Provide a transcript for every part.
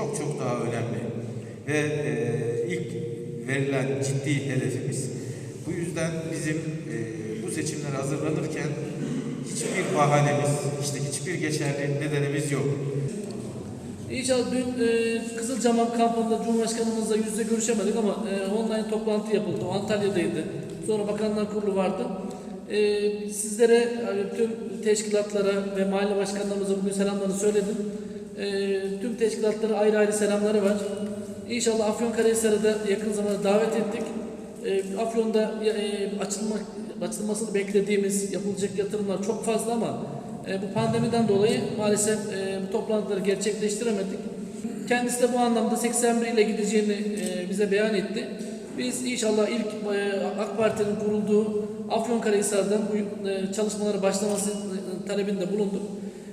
çok çok daha önemli ve e, ilk verilen ciddi hedefimiz. Bu yüzden bizim e, bu seçimlere hazırlanırken hiçbir bahanemiz, işte hiçbir geçerli nedenimiz yok. İnşallah dün e, Kızılcamam kampında Cumhurbaşkanımızla yüz yüze görüşemedik ama e, online toplantı yapıldı. O Antalya'daydı. Sonra Bakanlar Kurulu vardı. E, sizlere e, tüm teşkilatlara ve mahalle başkanlarımıza bugün selamlarını söyledim. E, tüm teşkilatlara ayrı ayrı selamları var. İnşallah Afyonkarahisar'ı da yakın zamanda davet ettik. E, Afyon'da e, açılma, açılmasını beklediğimiz yapılacak yatırımlar çok fazla ama e, bu pandemiden dolayı maalesef e, bu toplantıları gerçekleştiremedik. Kendisi de bu anlamda 81 ile gideceğini e, bize beyan etti. Biz inşallah ilk e, AK Parti'nin kurulduğu Afyonkarahisar'dan bu e, çalışmalara başlaması e, talebinde bulunduk.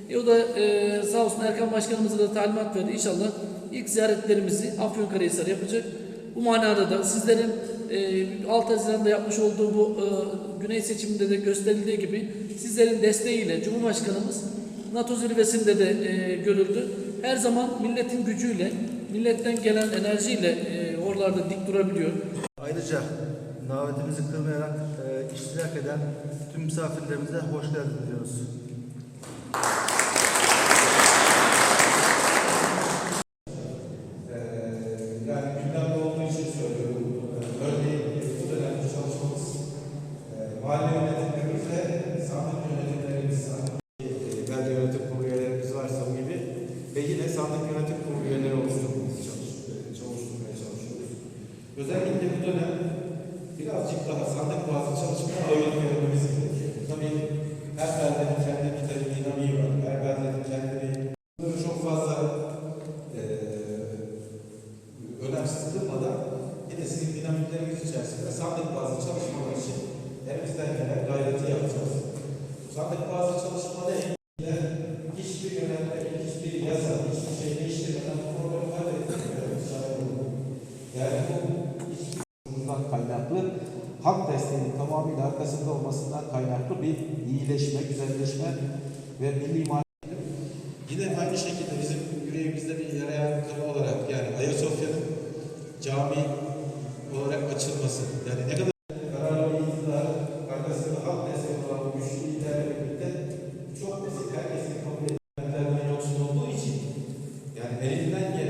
E, o da e, sağ olsun Erkan Başkanımıza da talimat verdi. İnşallah ilk ziyaretlerimizi Afyonkarahisar yapacak. Bu manada da sizlerin e, 6 Haziran'da yapmış olduğu bu e, güney seçiminde de gösterildiği gibi sizlerin desteğiyle Cumhurbaşkanımız NATO zirvesinde de e, görüldü. Her zaman milletin gücüyle, milletten gelen enerjiyle e, oralarda dik durabiliyor. Ayrıca davetimizi kırmayarak e, iştirak eden tüm misafirlerimize hoş geldiniz diyoruz. Yani gündemde olduğu için söylüyorum. Ee, Örneğin bu dönemde çalışmamız e, mahalle yönetimlerimiz ve sandık yönetimlerimiz, sandık belde yönetim kurulu üyelerimiz varsa bu gibi ve yine sandık yönetim kurulu üyeleri oluşturmamız çalış, çalıştırmaya çalışıyoruz. Özellikle bu dönem birazcık daha sandık bazı çalışmalar ağırlık vermemiz gerekiyor. Tabii her beldenin kendi bir tabii dinamiği var. Her beldenin kendi bir Bunları çok fazla e, önemsiz kılmadan yine sizin dinamikleriniz içerisinde sandık bazı çalışmalar için elimizden gelen gayreti yapacağız. Bu sandık bazı çalışmaları elimizde hiçbir yönetmelik, hiçbir yasa, hiçbir şey değiştirmeden bu programı halletmiyoruz. Yani bu hiçbir bundan kaynaklı halk desteğinin tamamıyla arkasında olmasından kaynaklı bir iyileşme, güzelleşme ve milli mal Yine aynı şekilde bizim yüreğimizde bir yarayan konu olarak yani Ayasofya'nın cami olarak açılması. Yani ne kadar çok basit herkesin kabul etmenlerden yoksun olduğu için yani elinden gelen